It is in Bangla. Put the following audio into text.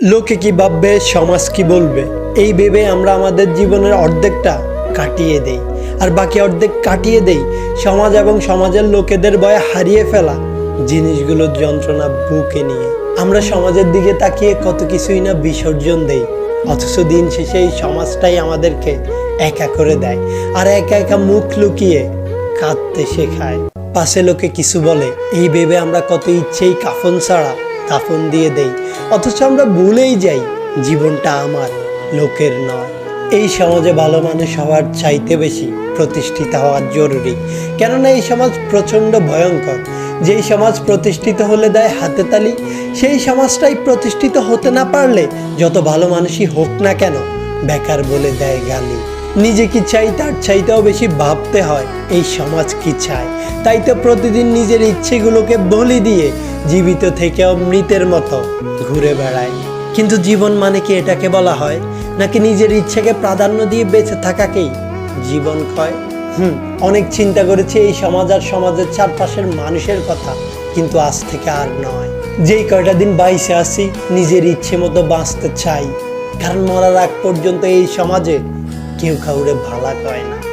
লোকে কি ভাববে, সমাজ কি বলবে? এই ভেবে আমরা আমাদের জীবনের অর্ধেকটা কাটিয়ে দেই। আর বাকি অর্ধেক কাটিয়ে দেই, সমাজ এবং সমাজের লোকেদের ভয়ে হারিয়ে ফেলা জিনিসগুলোর যন্ত্রণা বুকে নিয়ে। আমরা সমাজের দিকে তাকিয়ে কত কিছুই না বিসর্জন দেই, অথচ দিন শেষে এই সমাজটাই আমাদেরকে একা করে দেয় আর একা একা মুখ লুকিয়ে কাঁদতে শেখায়। পাশে লোকে কিছু বলে, এই ভেবে আমরা কত ইচ্ছেই কাফন ছাড়া কাফন দিয়ে দেই। অথচ আমরা ভুলেই যাই, জীবনটা আমার, লোকের নয়। এই সমাজে ভালো মানুষ হওয়ার চাইতে বেশি প্রতিষ্ঠিত হওয়া জরুরি। কেননা এই সমাজ প্রচণ্ড ভয়ঙ্কর। যেই সমাজ প্রতিষ্ঠিত হলে দেয় হাতে তালি, সেই সমাজটাই প্রতিষ্ঠিত হতে না পারলে যত ভালো মানুষই হোক না কেন, বেকার বলে দেয় গালি। নিজে কি চাই, তার চাইতেও বেশি ভাবতে হয়, এই সমাজ কি চায়? তাই তো প্রতিদিন নিজের ইচ্ছেগুলোকে বলি দিয়ে জীবিত থেকেও মৃতের মতো ঘুরে বেড়ায়। কিন্তু জীবন মানে কি এটাকে বলা হয়? নাকি নিজের ইচ্ছেকে প্রাধান্য দিয়ে বেঁচে থাকাকেই জীবন কয়? হুম, অনেক চিন্তা করেছি এই সমাজ আর সমাজের চারপাশের মানুষের কথা, কিন্তু আজ থেকে আর নয়। যেই কয়টা দিন বাইসে আসি, নিজের ইচ্ছে মতো বাঁচতে চাই। কারণ মরার আগ পর্যন্ত এই সমাজে কেউ কাউরে ভালা কয় না।